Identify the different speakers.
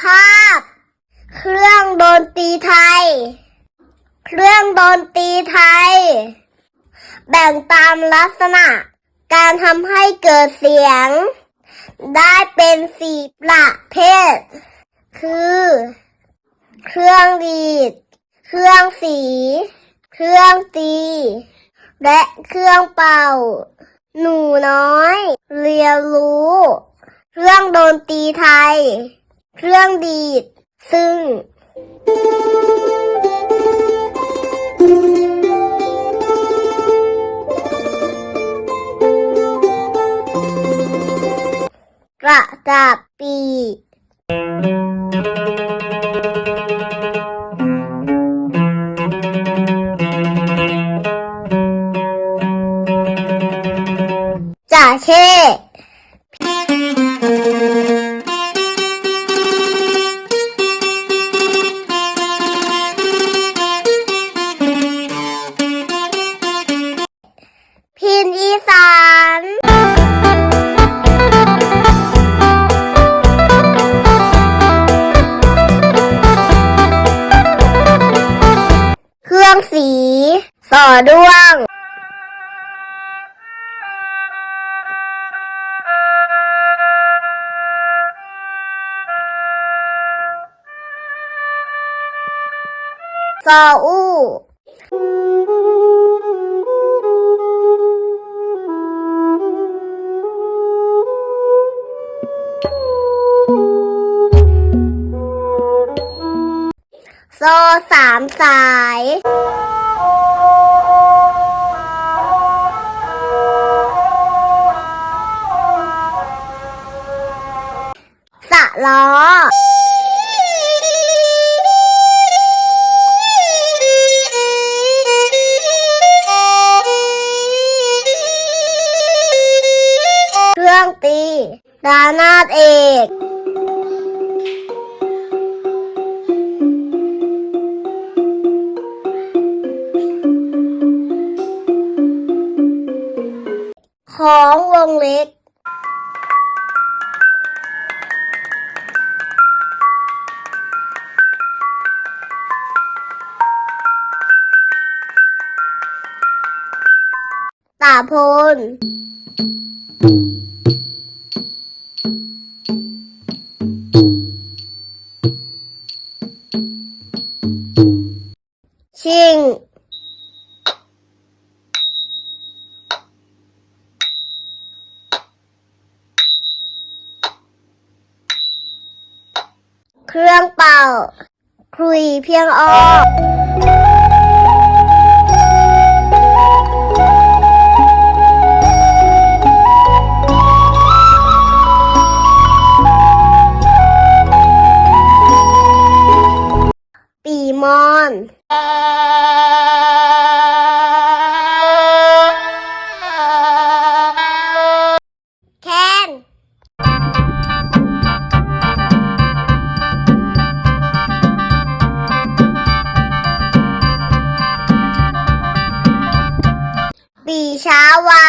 Speaker 1: ภาพ เครื่องดนตรีไทย เครื่องดนตรีไทย แบ่งตามลักษณะ การทำให้เกิดเสียง ได้เป็นสี่ประเภท คือ เครื่องดีด เครื่องสี เครื่องตี และเครื่องเป่า หนูน้อย เรียนรู้เครื่องดนตรีไทย เครื่องดีด ซึ่ง กระจับปี องสี สอด้วงซออู้โซสามสาย ล้อเครื่องตีดานาดเอกของวงเล็ก ตาพลชิงเครื่องเป่า คุยเพียงออ มอน แคน ปีชาวา